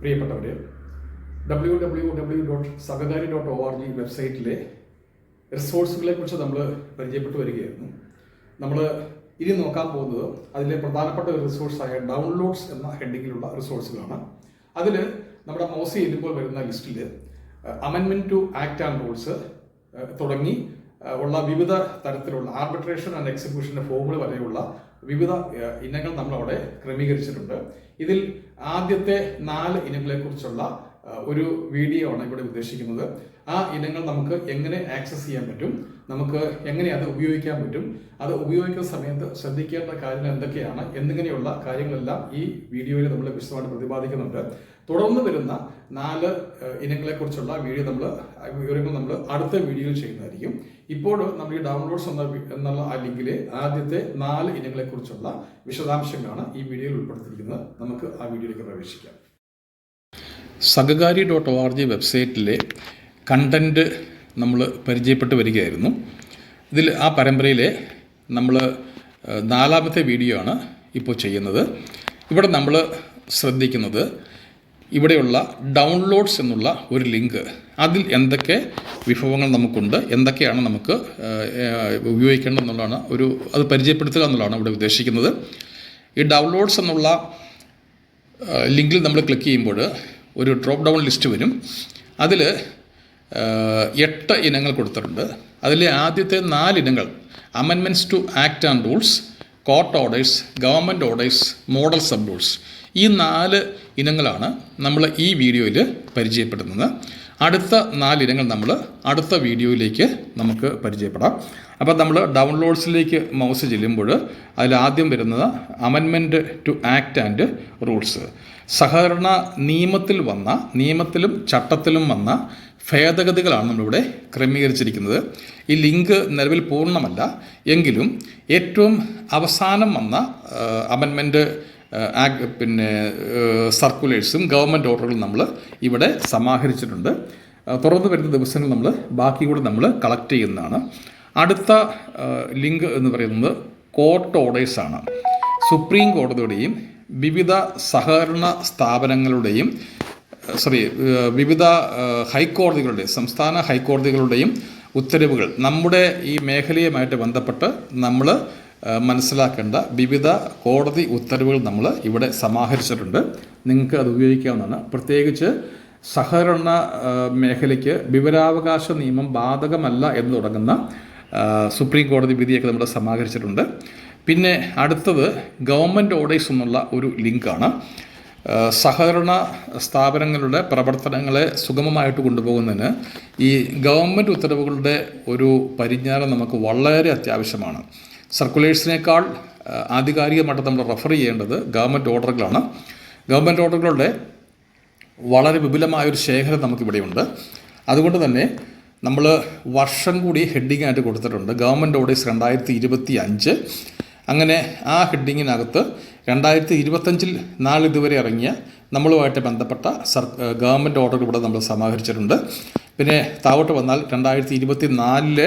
പ്രിയപ്പെട്ടവരെ W W W dot Sahakari dot O R G വെബ്സൈറ്റിലെ റിസോഴ്സുകളെ കുറിച്ച് നമ്മൾ പരിചയപ്പെട്ടു വരികയായിരുന്നു. നമ്മൾ ഇനി നോക്കാൻ പോകുന്നത് അതിലെ പ്രധാനപ്പെട്ട ഒരു റിസോഴ്സായ ഡൗൺലോഡ്സ് എന്ന ഹെഡിങ്ങിലുള്ള റിസോഴ്സുകളാണ്. അതിൽ നമ്മുടെ മോസി ചെല്ലുമ്പോൾ വരുന്ന ലിസ്റ്റിൽ അമെൻമെന്റ് ടു ആക്ട് ആൻഡ് റൂൾസ് തുടങ്ങി ഉള്ള വിവിധ തരത്തിലുള്ള ആർബിട്രേഷൻ ആൻഡ് എക്സിക്യൂഷന്റെ ഫോമുകൾ വരെയുള്ള വിവിധ ഇനങ്ങൾ നമ്മളവിടെ ക്രമീകരിച്ചിട്ടുണ്ട്. ഇതിൽ ആദ്യത്തെ നാല് ഇനങ്ങളെ കുറിച്ചുള്ള ഒരു വീഡിയോ ആണ് ഇവിടെ ഉദ്ദേശിക്കുന്നത്. ആ ഇനങ്ങൾ നമുക്ക് എങ്ങനെ ആക്സസ് ചെയ്യാൻ പറ്റും? നമുക്ക് എങ്ങനെ അത് ഉപയോഗിക്കാൻ പറ്റും? അത് ഉപയോഗിക്കുന്ന സമയത്ത് ശ്രദ്ധിക്കേണ്ട കാര്യങ്ങൾ എന്തൊക്കെയാണ്? എന്നിങ്ങനെയുള്ള കാര്യങ്ങളെല്ലാം ഈ വീഡിയോയിൽ നമ്മൾ വിശദമായിട്ട് പ്രതിപാദിക്കുന്നുണ്ട്. തുടർന്ന് വരുന്ന നാല് ഇനങ്ങളെക്കുറിച്ചുള്ള വീഡിയോ നമ്മൾ വിവരങ്ങൾ നമ്മൾ അടുത്ത വീഡിയോയിൽ ചെയ്യുന്നതായിരിക്കും. ഇപ്പോൾ നമ്മൾ ഈ ഡൗൺലോഡ്സ് എന്ന എന്നുള്ള ആ ലിങ്കിലെ ആദ്യത്തെ നാല് ഇനങ്ങളെക്കുറിച്ചുള്ള വിശദാംശങ്ങളാണ് ഈ വീഡിയോയിൽ ഉൾപ്പെടുത്തിയിരിക്കുന്നത്. നമുക്ക് ആ വീഡിയോയിലേക്ക് പ്രവേശിക്കാം. Sahakari dot O R G വെബ്സൈറ്റിലെ content നമ്മൾ പരിചയപ്പെട്ട് വരികയായിരുന്നു. ഇതിൽ ആ പരമ്പരയിലെ നമ്മൾ നാലാമത്തെ വീഡിയോ ആണ് ഇപ്പോൾ ചെയ്യുന്നത്. ഇവിടെ നമ്മൾ ശ്രദ്ധിക്കുന്നത് ഇവിടെയുള്ള ഡൗൺലോഡ്സ് എന്നുള്ള ഒരു ലിങ്ക്. അതിൽ എന്തൊക്കെ വിഭവങ്ങൾ നമുക്കുണ്ട് എന്തൊക്കെയാണ് നമുക്ക് ഉപയോഗിക്കേണ്ടത് എന്നുള്ളതാണ് ഒരു അത് പരിചയപ്പെടുത്തുക എന്നുള്ളതാണ് ഇവിടെ ഉദ്ദേശിക്കുന്നത്. ഈ ഡൗൺലോഡ്സ് എന്നുള്ള ലിങ്കിൽ നമ്മൾ ക്ലിക്ക് ചെയ്യുമ്പോൾ ഒരു ഡ്രോപ്പ് ഡൗൺ ലിസ്റ്റ് വരും. അതിൽ എട്ട് ഇനങ്ങൾ കൊടുത്തിട്ടുണ്ട്. അതിലെ ആദ്യത്തെ നാല് ഇനങ്ങൾ അമെൻമെന്റ്സ് to act and rules court orders government orders model sub rules ഈ നാല് ഇനങ്ങളാണ് നമ്മൾ ഈ വീഡിയോയിൽ പരിചയപ്പെടുന്നത്. അടുത്ത നാലിനങ്ങൾ നമ്മൾ അടുത്ത വീഡിയോയിലേക്ക് നമുക്ക് പരിചയപ്പെടാം. അപ്പോൾ നമ്മൾ ഡൗൺലോഡ്സിലേക്ക് മൗസ് ചെല്ലുമ്പോൾ അതിൽ ആദ്യം വരുന്നത് അമെൻമെന്റ് ടു ആക്ട് ആൻഡ് റൂൾസ് സഹകരണ നിയമത്തിൽ വന്ന നിയമത്തിലും ചട്ടത്തിലും വന്ന ഭേദഗതികളാണ് നമ്മളിവിടെ ക്രമീകരിച്ചിരിക്കുന്നത്. ഈ ലിങ്ക് നിലവിൽ പൂർണമല്ല. എങ്കിലും ഏറ്റവും അവസാനം വന്ന അമെൻമെന്റ് പിന്നെ സർക്കുലേഴ്സും ഗവൺമെന്റ് ഓർഡറുകളും നമ്മൾ ഇവിടെ സമാഹരിച്ചിട്ടുണ്ട്. തുറന്ന് വരുന്ന ദിവസങ്ങൾ നമ്മൾ ബാക്കി കൂടെ നമ്മൾ കളക്ട് ചെയ്യുന്നതാണ്. അടുത്ത ലിങ്ക് എന്ന് പറയുന്നത് കോർട്ട് ഓർഡേഴ്സാണ് സുപ്രീം കോടതിയുടെയും വിവിധ സഹകരണ സ്ഥാപനങ്ങളുടെയും സോറി വിവിധ ഹൈക്കോടതികളുടെ സംസ്ഥാന ഹൈക്കോടതികളുടെയും ഉത്തരവുകൾ നമ്മുടെ ഈ മേഖലയുമായിട്ട് ബന്ധപ്പെട്ട് നമ്മൾ മനസ്സിലാക്കേണ്ട വിവിധ കോടതി ഉത്തരവുകൾ നമ്മൾ ഇവിടെ സമാഹരിച്ചിട്ടുണ്ട്. നിങ്ങൾക്ക് അത് ഉപയോഗിക്കാവുന്നതാണ്. പ്രത്യേകിച്ച് സഹകരണ മേഖലയ്ക്ക് വിവരാവകാശ നിയമം ബാധകമല്ല എന്ന് തുടങ്ങുന്ന സുപ്രീം കോടതി വിധിയൊക്കെ നമ്മൾ സമാഹരിച്ചിട്ടുണ്ട്. പിന്നെ അടുത്തത് ഗവൺമെന്റ് ഓർഡേഴ്സ് എന്നുള്ള ഒരു ലിങ്കാണ്. സഹകരണ സ്ഥാപനങ്ങളുടെ പ്രവർത്തനങ്ങളെ സുഗമമായിട്ട് കൊണ്ടുപോകുന്നതിന് ഈ ഗവൺമെന്റ് ഉത്തരവുകളുടെ ഒരു പരിജ്ഞാനം നമുക്ക് വളരെ അത്യാവശ്യമാണ്. സർക്കുലേഴ്സിനേക്കാൾ ആധികാരികമായിട്ട് നമ്മൾ റെഫർ ചെയ്യേണ്ടത് ഗവൺമെന്റ് ഓർഡറുകളാണ്. ഗവൺമെന്റ് ഓർഡറുകളുടെ വളരെ വിപുലമായൊരു ശേഖരം നമുക്കിവിടെയുണ്ട്. അതുകൊണ്ട് തന്നെ നമ്മൾ വർഷം കൂടി ഹെഡിങ് ആയിട്ട് കൊടുത്തിട്ടുണ്ട്. ഗവൺമെന്റ് ഓർഡേഴ്സ് രണ്ടായിരത്തി ഇരുപത്തി അഞ്ച് അങ്ങനെ ആ ഹെഡിങ്ങിനകത്ത് രണ്ടായിരത്തി ഇരുപത്തഞ്ചിൽ നാളിതുവരെ ഇറങ്ങിയ നമ്മളുമായിട്ട് ബന്ധപ്പെട്ട സർ ഗവൺമെന്റ് ഓർഡർ ഇവിടെ നമ്മൾ സമാഹരിച്ചിട്ടുണ്ട്. പിന്നെ താവോട്ട് വന്നാൽ രണ്ടായിരത്തി ഇരുപത്തി നാലിലെ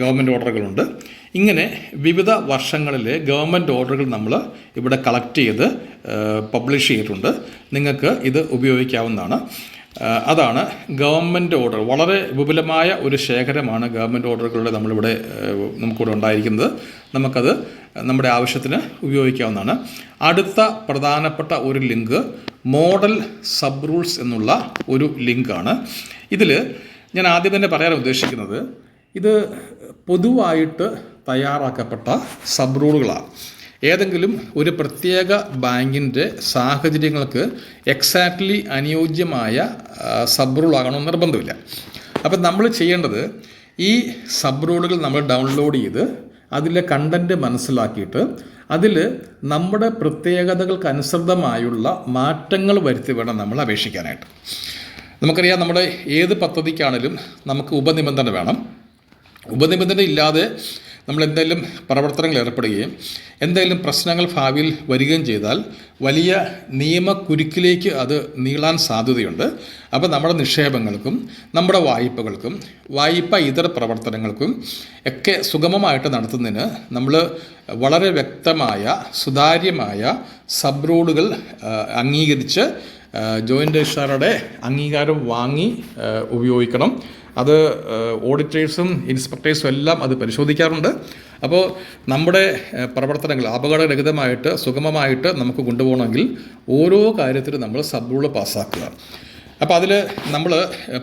ഗവൺമെന്റ് ഓർഡറുകളുണ്ട്. ഇങ്ങനെ വിവിധ വർഷങ്ങളിലെ ഗവൺമെന്റ് ഓർഡറുകൾ നമ്മൾ ഇവിടെ കളക്ട് ചെയ്ത് പബ്ലിഷ് ചെയ്തിട്ടുണ്ട്. നിങ്ങൾക്ക് ഇത് ഉപയോഗിക്കാവുന്നതാണ്. അതാണ് ഗവൺമെന്റ് ഓർഡർ. വളരെ വിപുലമായ ഒരു ശേഖരമാണ് ഗവൺമെന്റ് ഓർഡറുകളുടെ നമ്മളിവിടെ നമുക്കിവിടെ ഉണ്ടായിരിക്കുന്നത്. നമുക്കത് നമ്മുടെ ആവശ്യത്തിന് ഉപയോഗിക്കാവുന്നതാണ്. അടുത്ത പ്രധാനപ്പെട്ട ഒരു ലിങ്ക് മോഡൽ സബ് റൂൾസ് എന്നുള്ള ഒരു ലിങ്കാണ്. ഇതിൽ ഞാൻ ആദ്യം തന്നെ പറയാൻ ഉദ്ദേശിക്കുന്നത് ഇത് പൊതുവായിട്ട് തയ്യാറാക്കപ്പെട്ട സബ് റൂളുകളാണ് ഏതെങ്കിലും ഒരു പ്രത്യേക ബാങ്കിന്റെ സാഹചര്യങ്ങൾക്ക് എക്സാക്ട്ലി അനുയോജ്യമായ സബ് റൂൾ ആകണമെന്ന് നിർബന്ധമില്ല. അപ്പം നമ്മൾ ചെയ്യേണ്ടത് ഈ സബ് റൂളുകൾ നമ്മൾ ഡൗൺലോഡ് ചെയ്ത് അതിലെ കണ്ടന്റ് മനസ്സിലാക്കിയിട്ട് അതിൽ നമ്മുടെ പ്രത്യേകതകൾക്ക് അനുസൃതമായുള്ള മാറ്റങ്ങൾ വരുത്തി വേണം നമ്മൾ അപേക്ഷിക്കാനായിട്ട്. നമുക്കറിയാം നമ്മുടെ ഏത് പദ്ധതിക്കാണെങ്കിലും നമുക്ക് ഉപനിബന്ധന വേണം. ഉപനിബന്ധന ഇല്ലാതെ നമ്മൾ എന്തെങ്കിലും പ്രവർത്തനങ്ങൾ ഏർപ്പെടുകയും എന്തെങ്കിലും പ്രശ്നങ്ങൾ ഭാവിയിൽ വരികയും ചെയ്താൽ വലിയ നിയമക്കുരുക്കിലേക്ക് അത് നീളാൻ സാധ്യതയുണ്ട്. അപ്പോൾ നമ്മുടെ നിക്ഷേപങ്ങൾക്കും നമ്മുടെ വായ്പകൾക്കും വായ്പ ഇതര പ്രവർത്തനങ്ങൾക്കും ഒക്കെ സുഗമമായിട്ട് നടത്തുന്നതിന് നമ്മൾ വളരെ വ്യക്തമായ സുതാര്യമായ സബ് റൂളുകൾ അംഗീകരിച്ച് ജോയിന്റ് രജിസ്ട്രാറുടെ അംഗീകാരം വാങ്ങി ഉപയോഗിക്കണം. അത് ഓഡിറ്റേഴ്സും ഇൻസ്പെക്ടേഴ്സും എല്ലാം അത് പരിശോധിക്കാറുണ്ട്. അപ്പോൾ നമ്മുടെ പ്രവർത്തനങ്ങൾ അപകടരഹിതമായിട്ട് സുഗമമായിട്ട് നമുക്ക് കൊണ്ടുപോകണമെങ്കിൽ ഓരോ കാര്യത്തിലും നമ്മൾ സബ് റൂൾ പാസ്സാക്കുക. അപ്പോൾ അതിൽ നമ്മൾ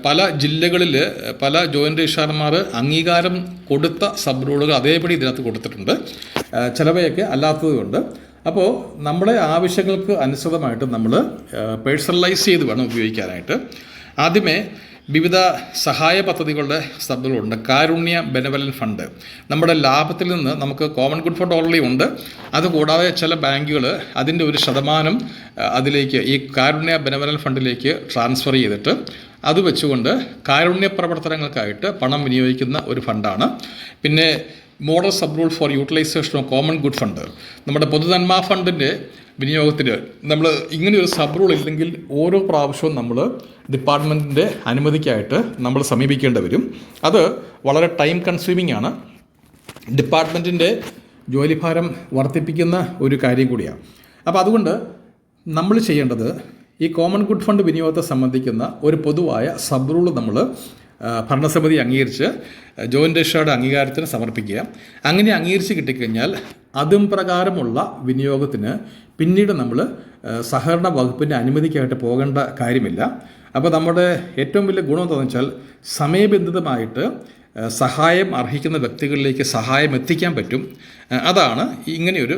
പല ജില്ലകളിൽ പല ജോയിന്റ് രജിസ്ട്രാർമാർ അംഗീകാരം കൊടുത്ത സബ് റൂളുകൾ അതേപടി ഇതിനകത്ത് കൊടുത്തിട്ടുണ്ട്. ചിലവയൊക്കെ അല്ലാത്തതുകൊണ്ട് അപ്പോൾ നമ്മുടെ ആവശ്യങ്ങൾക്ക് അനുസൃതമായിട്ട് നമ്മൾ പേഴ്സണലൈസ് ചെയ്ത് വേണം ഉപയോഗിക്കാനായിട്ട്. ആദ്യമേ വിവിധ സഹായ പദ്ധതികളുടെ സ്ഥലങ്ങളുണ്ട് കാരുണ്യ ബെനവലൻ ഫണ്ട്. നമ്മുടെ ലാഭത്തിൽ നിന്ന് നമുക്ക് കോമൺ ഗുഡ് ഫണ്ട് ഓൾറെഡി ഉണ്ട്. അതുകൂടാതെ ചില ബാങ്കുകൾ അതിന്റെ ഒരു ശതമാനം അതിലേക്ക് ഈ കാരുണ്യ ബെനവലൻ ഫണ്ടിലേക്ക് ട്രാൻസ്ഫർ ചെയ്തിട്ട് അത് വെച്ചുകൊണ്ട് കാരുണ്യ പ്രവർത്തനങ്ങൾക്കായിട്ട് പണം വിനിയോഗിക്കുന്ന ഒരു ഫണ്ടാണ്. പിന്നെ model sub rule for utilization of common good fund നമ്മുടെ പൊതുനന്മ ഫണ്ടിന്റെ വിനിയോഗത്തിന് നമ്മൾ ഇങ്ങനെ ഒരു സബ് റൂൾ ഇല്ലെങ്കിൽ ഓരോ പ്രാവശ്യവും നമ്മൾ ഡിപ്പാർട്ട്മെന്റിന്റെ അനുമതിക്കായിട്ട് നമ്മൾ സമീപിക്കേണ്ടി വരും. അത് വളരെ ടൈം കൺസ്യൂമിംഗ് ആണ്. ഡിപ്പാർട്ട്മെന്റിന്റെ ജോലിഭാരം വർദ്ധിപ്പിക്കുന്ന ഒരു കാര്യം കൂടിയാണ്. അപ്പോൾ അതുകൊണ്ട് നമ്മൾ ചെയ്യേണ്ടത് ഈ കോമൺ ഗുഡ് ഫണ്ട് വിനിയോഗത്തെ സംബന്ധിക്കുന്ന ഒരു പൊതുവായ സബ് റൂൾ നമ്മൾ ഭരണസമിതി അംഗീകരിച്ച് ജോയിന്റ് രക്ഷയുടെ അംഗീകാരത്തിന് സമർപ്പിക്കുക. അങ്ങനെ അംഗീകരിച്ച് കിട്ടിക്കഴിഞ്ഞാൽ അതും പ്രകാരമുള്ള വിനിയോഗത്തിന് പിന്നീട് നമ്മൾ സഹകരണ വകുപ്പിന്റെ അനുമതിക്കായിട്ട് പോകേണ്ട കാര്യമില്ല. അപ്പോൾ നമ്മുടെ ഏറ്റവും വലിയ ഗുണം എന്താണെന്ന് വെച്ചാൽ സമയബന്ധിതമായിട്ട് സഹായം അർഹിക്കുന്ന വ്യക്തികളിലേക്ക് സഹായം എത്തിക്കാൻ പറ്റും. അതാണ് ഇങ്ങനെയൊരു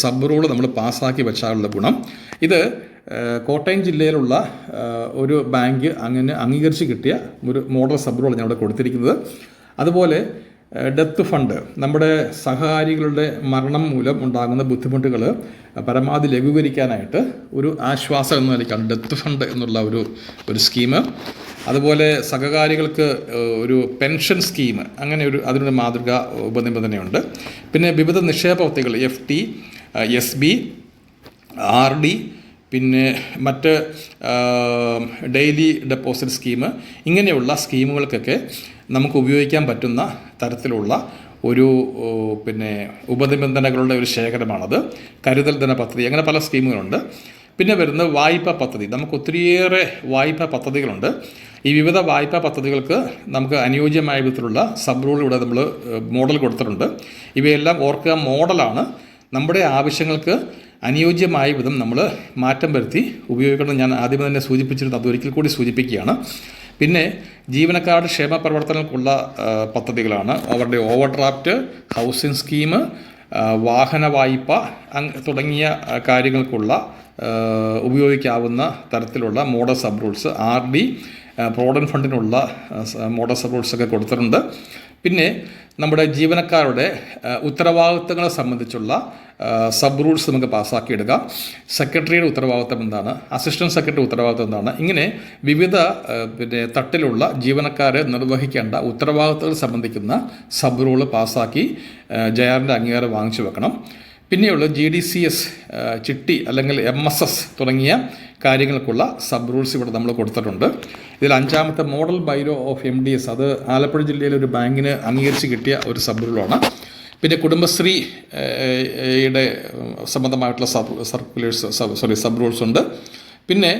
സബ് റൂൾ നമ്മൾ പാസ്സാക്കി വെച്ചാലുള്ള ഗുണം. ഇത് കോട്ടയം ജില്ലയിലുള്ള ഒരു ബാങ്ക് അങ്ങനെ അംഗീകരിച്ച് കിട്ടിയ ഒരു മോഡൽ സബ്രോളാണ് ഞാൻ ഇവിടെ കൊടുത്തിരിക്കുന്നത്. അതുപോലെ ഡെത്ത് ഫണ്ട് നമ്മുടെ സഹകാരികളുടെ മരണം മൂലം ഉണ്ടാകുന്ന ബുദ്ധിമുട്ടുകൾ പരമാവധി ലഘൂകരിക്കാനായിട്ട് ഒരു ആശ്വാസം എന്ന നിലയ്ക്കാണ് ഡെത്ത് ഫണ്ട് എന്നുള്ള ഒരു ഒരു സ്കീം അതുപോലെ സഹകാരികൾക്ക് ഒരു പെൻഷൻ സ്കീം അങ്ങനെ ഒരു അതിനൊരു മാതൃക ഉപനിബന്ധനയുണ്ട്. പിന്നെ വിവിധ നിക്ഷേപ പദ്ധതികൾ F T S B R D പിന്നെ മറ്റ് ഡെയിലി ഡെപ്പോസിറ്റ് സ്കീം ഇങ്ങനെയുള്ള സ്കീമുകൾക്കൊക്കെ നമുക്ക് ഉപയോഗിക്കാൻ പറ്റുന്ന തരത്തിലുള്ള ഒരു പിന്നെ ഉപനിബന്ധനകളുടെ ഒരു ശേഖരമാണത്. കരുതൽ ധന പദ്ധതി അങ്ങനെ പല സ്കീമുകളുണ്ട്. പിന്നെ വരുന്നത് വായ്പാ പദ്ധതി. നമുക്ക് ഒത്തിരിയേറെ വായ്പാ പദ്ധതികളുണ്ട്. ഈ വിവിധ വായ്പാ പദ്ധതികൾക്ക് നമുക്ക് അനുയോജ്യമായ വിധത്തിലുള്ള സബ് റൂൾ ഇവിടെ നമ്മൾ മോഡൽ കൊടുത്തിട്ടുണ്ട്. ഇവയെല്ലാം ഓർക്കുക മോഡലാണ്. നമ്മുടെ ആവശ്യങ്ങൾക്ക് അനുയോജ്യമായ വിധം നമ്മൾ മാറ്റം വരുത്തി ഉപയോഗിക്കണം. ഞാൻ ആദ്യം തന്നെ സൂചിപ്പിച്ചിരുന്നു അത് ഒരിക്കൽ കൂടി സൂചിപ്പിക്കുകയാണ്. പിന്നെ ജീവനക്കാരുടെ ക്ഷേമ പ്രവർത്തനങ്ങൾക്കുള്ള പദ്ധതികളാണ്. അവരുടെ ഓവർ ഡ്രാഫ്റ്റ് ഹൗസിംഗ് സ്കീം വാഹന വായ്പ തുടങ്ങിയ കാര്യങ്ങൾക്കുള്ള ഉപയോഗിക്കാവുന്ന തരത്തിലുള്ള model sub rules R D provident ഫണ്ടിനുള്ള model sub റൂൾസൊക്കെ കൊടുത്തിട്ടുണ്ട്. പിന്നെ നമ്മുടെ ജീവനക്കാരുടെ ഉത്തരവാദിത്തങ്ങളെ സംബന്ധിച്ചുള്ള സബ് റൂൾസ് നമുക്ക് പാസ്സാക്കിയെടുക്കുക സെക്രട്ടറിയുടെ ഉത്തരവാദിത്തം എന്താണ്? അസിസ്റ്റന്റ് സെക്രട്ടറി ഉത്തരവാദിത്തം എന്താണ്? ഇങ്ങനെ വിവിധ പിന്നെ തട്ടിലുള്ള ജീവനക്കാരെ നിർവഹിക്കേണ്ട ഉത്തരവാദിത്തങ്ങൾ സംബന്ധിക്കുന്ന സബ് റൂൾ പാസ്സാക്കി ജയാറിന്റെ അംഗീകാരം വാങ്ങിച്ചു വെക്കണം. പിന്നെയുള്ള ജി ഡി സി എസ് ചിട്ടി അല്ലെങ്കിൽ എം എസ് എസ് തുടങ്ങിയ കാര്യങ്ങൾക്കുള്ള സബ് റൂൾസ് ഇവിടെ നമ്മൾ കൊടുത്തിട്ടുണ്ട്. ഇതിൽ അഞ്ചാമത്തെ model bylaw of M D S അത് ആലപ്പുഴ ജില്ലയിലെ ഒരു ബാങ്കിന് അംഗീകരിച്ച് കിട്ടിയ ഒരു സബ് റൂളാണ് പിന്നെ കുടുംബശ്രീ യുടെ സംബന്ധമായിട്ടുള്ള sub circulars sorry sub rules ഉണ്ട്. പിന്നെ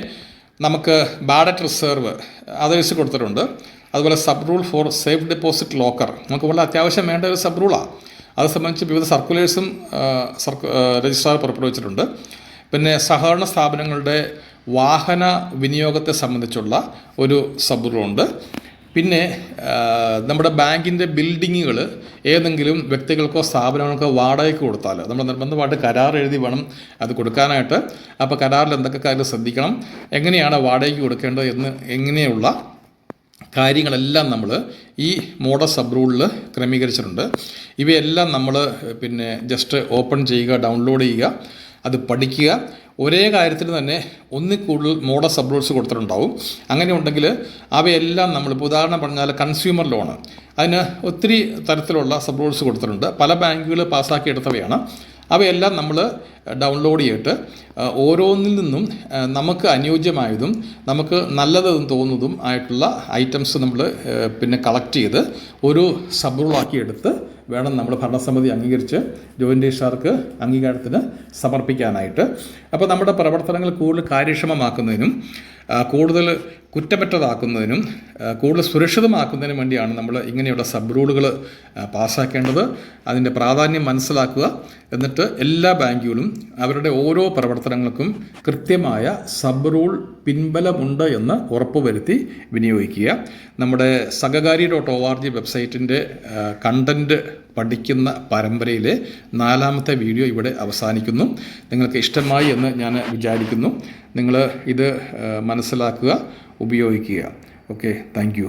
നമുക്ക് ബാഡറ്റ് റിസർവ് അതേഴ്സ് കൊടുത്തിട്ടുണ്ട്. അതുപോലെ sub rule for safe deposit locker നമുക്ക് വളരെ അത്യാവശ്യം വേണ്ട ഒരു സബ് റൂളാണ് അത് സംബന്ധിച്ച് വിവിധ സർക്കുലേഴ്സും സർക്കു രജിസ്ട്രാർ പുറപ്പെടുവിച്ചിട്ടുണ്ട്. പിന്നെ സഹകരണ സ്ഥാപനങ്ങളുടെ വാഹന വിനിയോഗത്തെ സംബന്ധിച്ചുള്ള ഒരു സബ് ഉണ്ട് പിന്നെ നമ്മുടെ ബാങ്കിന്റെ ബിൽഡിങ്ങുകൾ ഏതെങ്കിലും വ്യക്തികൾക്കോ സ്ഥാപനങ്ങൾക്കോ വാടകയ്ക്ക് കൊടുത്താൽ നമ്മൾ നിർബന്ധമായിട്ട് കരാർ എഴുതി വേണം അത് കൊടുക്കാനായിട്ട്. അപ്പോൾ കരാറിൽ എന്തൊക്കെ കാര്യം ശ്രദ്ധിക്കണം എങ്ങനെയാണ് വാടകയ്ക്ക് കൊടുക്കേണ്ടത് എന്ന് എങ്ങനെയുള്ള കാര്യങ്ങളെല്ലാം നമ്മൾ ഈ മോഡ സബ് റൂളിൽ ക്രമീകരിച്ചിട്ടുണ്ട്. ഇവയെല്ലാം നമ്മൾ പിന്നെ ജസ്റ്റ് ഓപ്പൺ ചെയ്യുക ഡൗൺലോഡ് ചെയ്യുക അത് പഠിക്കുക. ഒരേ കാര്യത്തിൽ തന്നെ ഒന്നിൽ കൂടുതൽ മോഡൽ സബ് കൊടുത്തിട്ടുണ്ടാവും. അങ്ങനെ ഉണ്ടെങ്കിൽ അവയെല്ലാം നമ്മളിപ്പോൾ ഉദാഹരണം പറഞ്ഞാൽ കൺസ്യൂമർ ലോണ് അതിന് ഒത്തിരി തരത്തിലുള്ള സബ് കൊടുത്തിട്ടുണ്ട്. പല ബാങ്കുകൾ പാസ്സാക്കി എടുത്തവയാണ്. അവയെല്ലാം നമ്മൾ ഡൗൺലോഡ് ചെയ്തിട്ട് ഓരോന്നിൽ നിന്നും നമുക്ക് അനുയോജ്യമായതും നമുക്ക് നല്ലതെന്ന് തോന്നുന്നതും ആയിട്ടുള്ള ഐറ്റംസ് നമ്മൾ പിന്നെ കളക്ട് ചെയ്ത് ഒരു സബ് റൂളാക്കി എടുത്ത് വേണം നമ്മൾ ഭരണസമിതി അംഗീകരിച്ച് ജോയിന്റ് രജിസ്ട്രാർക്ക് അംഗീകാരത്തിന് സമർപ്പിക്കാനായിട്ട്. അപ്പോൾ നമ്മുടെ പ്രവർത്തനങ്ങൾ കൂടുതൽ കാര്യക്ഷമമാക്കുന്നതിനും കൂടുതൽ കുറ്റമറ്റതാക്കുന്നതിനും കൂടുതൽ സുരക്ഷിതമാക്കുന്നതിനും വേണ്ടിയാണ് നമ്മൾ ഇങ്ങനെയുള്ള സബ് റൂളുകൾ പാസ്സാക്കേണ്ടത്. അതിന്റെ പ്രാധാന്യം മനസ്സിലാക്കുക. എന്നിട്ട് എല്ലാ ബാങ്കുകളും അവരുടെ ഓരോ പ്രവർത്തനങ്ങൾക്കും കൃത്യമായ സബ് റൂൾ പിൻബലമുണ്ട് എന്ന് ഉറപ്പുവരുത്തി വിനിയോഗിക്കുക. നമ്മുടെ Sahakari dot O R G വെബ്സൈറ്റിന്റെ content പഠിക്കുന്ന പരമ്പരയിലെ നാലാമത്തെ വീഡിയോ ഇവിടെ അവസാനിക്കുന്നു. നിങ്ങൾക്ക് ഇഷ്ടമായി എന്ന് ഞാൻ വിചാരിക്കുന്നു. നിങ്ങൾ ഇത് മനസ്സിലാക്കുക ഉപയോഗിക്കുക. Okay thank